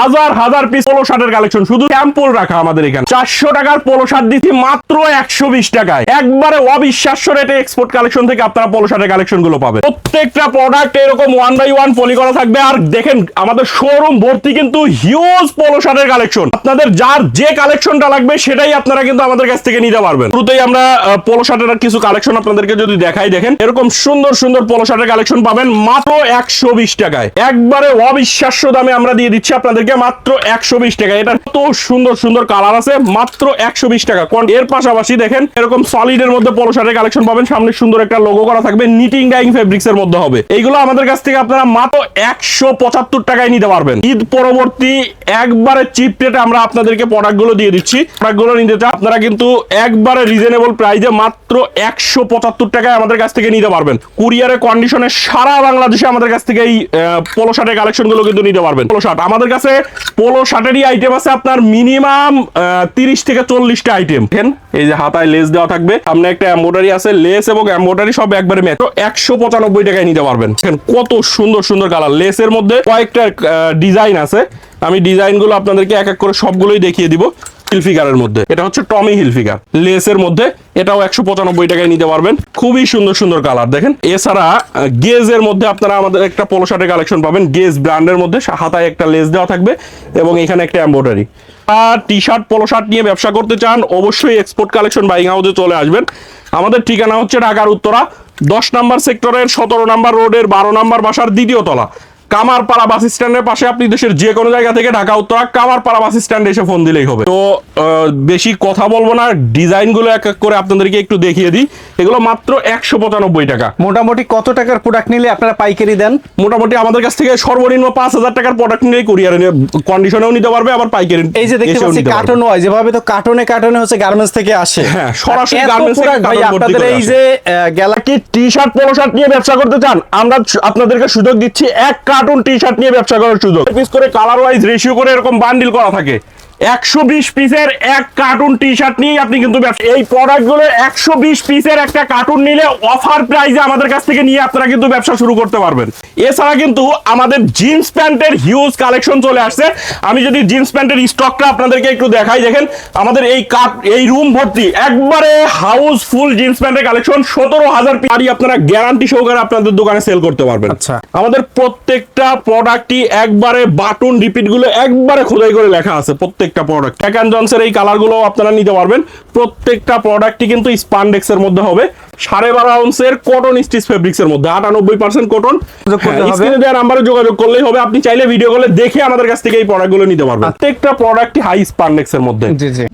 হাজার হাজার piece polo শার্টের কালেকশন শুধু স্যাম্পল রাখা আমাদের এখানে। চারশো টাকার পোলো শার্ট দিচ্ছি মাত্র একশো বিশ টাকায়। একবারে অবিশ্বাস্য রেটে এক্সপোর্ট কালেকশন থেকে আপনারা পোলো শার্টের কালেকশনগুলো পাবেন। প্রত্যেকটা প্রোডাক্ট এরকম ওয়ান বাই ওয়ান পলি করা থাকবে। আর দেখেন, আমাদের শোরুম ভর্তি কিন্তু হিউজ পোলো শার্টের কালেকশন আপনাদের যার যে কালেকশনটা লাগবে, সেটাই আপনারা কিন্তু আমাদের কাছ থেকে নিতে পারবেন। শুরুতেই আমরা পোলো শার্টের কিছু কালেকশন আপনাদেরকে যদি দেখাই, দেখেন, এরকম সুন্দর সুন্দর পোলো শার্টের কালেকশন পাবেন মাত্র একশো বিশ টাকায়। একবারে অবিশ্বাস্য দামে আমরা দিয়ে দিচ্ছি আপনাদেরকে মাত্র একশো বিশ টাকা। এটা তো সুন্দর সুন্দর কালার আছে, মাত্র একশো বিশ টাকা। কোন এর পাশাপাশি দেখেন, এরকম সলিডের মধ্যে পোলো শার্টের কালেকশন পাবেন। সামনে সুন্দর একটা লোগো করা থাকবে নিটিং ডাইং ফেব্রিক্স এর মধ্যে হবে। এইগুলো আমাদের কাছ থেকে আপনারা মাত্র একশো পঁচাত্তর টাকায় নিতে পারবেন। ঈদ পরবর্তী একবারে চিপ রেটে আমরা আপনাদেরকে প্রোডাক্টগুলো দিয়ে দিচ্ছি। প্রোডাক্টগুলো নিতে চান, আপনারা কিন্তু একবারে রিজনেবল প্রাইসে মাত্র একশো পঁচাত্তর টাকায় আমাদের কাছ থেকে নিতে পারবেন। কুরিয়ারের কন্ডিশনে সারা বাংলাদেশে আমাদের কাছ থেকে এই পোলো শার্টের কালেকশনগুলো কিন্তু নিতে পারবেন। পোলো শার্ট আমাদের কাছে পোলো শার্টেরই আইটেম আছে আপনার মিনিমাম তিরিশ থেকে চল্লিশটা আইটেম দেখেন, এই যে হাতায় লেস দেওয়া থাকবে। সামনে একটা এম্বোডারি আছে লেস এবং এম্বোডারি সব একবারে ম্যাচ একশো পঁচানব্বই টাকায় নিতে পারবেন। দেখেন, কত সুন্দর সুন্দর কালার লেসের মধ্যে কয়েকটা ডিজাইন আছে। আমি ডিজাইনগুলো আপনাদেরকে এক এক করে সবগুলোই দেখিয়ে দিব। হিলফিগারের মধ্যে। এটা হচ্ছে টমি হিলফিগার লেসের মধ্যে এটাও একশো পঁচানব্বই টাকায় নিতে পারবেন। খুবই সুন্দর সুন্দর কালার। দেখেন, এছাড়া গেজের মধ্যে আপনারা আমাদের একটা পোলো শার্টের কালেকশন পাবেন। গেজ ব্র্যান্ডের মধ্যে হাতায় একটা লেস দেওয়া থাকবে এবং এখানে একটা এম্ব্রয়ডারি। আর টি শার্ট পোলো শার্ট নিয়ে ব্যবসা করতে চান, অবশ্যই এক্সপোর্ট কালেকশন বাইং হাউসে চলে আসবেন। আমাদের ঠিকানা হচ্ছে ঢাকার উত্তরা, দশ নাম্বার সেক্টরের সতেরো নাম্বার রোডের বারো নাম্বার বাসার দ্বিতীয় তলা। কামারপাড়া বাস স্ট্যান্ডের পাশে আপনি দেশের যে কোনো জায়গা থেকে ঢাকা উত্তরা কামারপাড়া বাস স্ট্যান্ডে এসে ফোন দিলেই হবে। তো বেশি কথা বলব না ডিজাইনগুলো এক এক করে আপনাদেরকে একটু দেখিয়ে দিই। এগুলো মাত্র একশো পঁচানব্বই টাকা। মোটামুটি কত টাকার প্রোডাক্ট নিলে আপনারা পাইকারি দেন? মোটামুটি আমাদের কাছ থেকে সর্বনিম্ন পাঁচ হাজার টাকার প্রোডাক্ট নিয়ে কুরিয়ারে কন্ডিশনেও নিতে পারবে আবার পাইকারি এই যে দেখতে পাচ্ছি নিতে পারবে। কার্টন হয় যেভাবে তো কার্টনে কার্টনে হচ্ছে গার্মেন্টস থেকে আসে। হ্যাঁ, সরাসরি garments থেকে আপনাদের এই যে গ্যালা কি টি শার্ট পোলো শার্ট নিয়ে ব্যবসা করতে চান আমরা আপনাদেরকে সুযোগ দিচ্ছি এক কার্টুন টি শার্ট নিয়ে ব্যবসা করার সুযোগ। পিস করে কালার ওয়াইজ রেশিও করে এরকম বান্ডিল করা থাকে। একশো বিশ পিসের এক কার্টুন টি শার্ট নিয়ে আপনি কিন্তু ব্যবসা এই প্রোডাক্টগুলো একশো বিশ পিসের একটা কার্টুন নিলে অফার প্রাইজে আমাদের কাছ থেকে নিয়ে আপনারা কিন্তু ব্যবসা শুরু করতে পারবেন। এছাড়া কিন্তু আমাদের জিন্স প্যান্টের হিউজ কালেকশন চলে আসছে। আমি যদি জিন্স প্যান্টের স্টকটা আপনাদেরকে একটু দেখাই দেখেন আমাদের এই কাপ এই রুম ভর্তি একবারে হাউসফুল জিন্স প্যান্টের কালেকশন সতেরো হাজার পিস আপনারা গ্যারান্টি সহকারে আপনাদের দোকানে সেল করতে পারবেন। আচ্ছা। আমাদের প্রত্যেকটা প্রোডাক্টই একবারে বাটন রিপিটগুলো একবারে খোদাই করে লেখা আছে প্রত্যেকটা প্রোডাক্ট ট্যাক অ্যান্ড জনসের এই কালারগুলো আপনারা নিতে পারবেন। প্রত্যেকটা প্রোডাক্টই কিন্তু স্পানডেক্সের মধ্যে হবে। সাড়ে বারো আউন্সের কটন স্টিচ ফেব্রিক্স এর মধ্যে। আটানব্বই পার্সেন্ট কটন স্ক্রিনে দেওয়া নাম্বারে যোগাযোগ করলেই হবে। আপনি চাইলে ভিডিও কলে দেখে আমাদের কাছ থেকে এই প্রোডাক্টগুলো নিতে পারবেন। প্রত্যেকটা প্রোডাক্টই হাই স্পানডেক্সের মধ্যে। জি জি।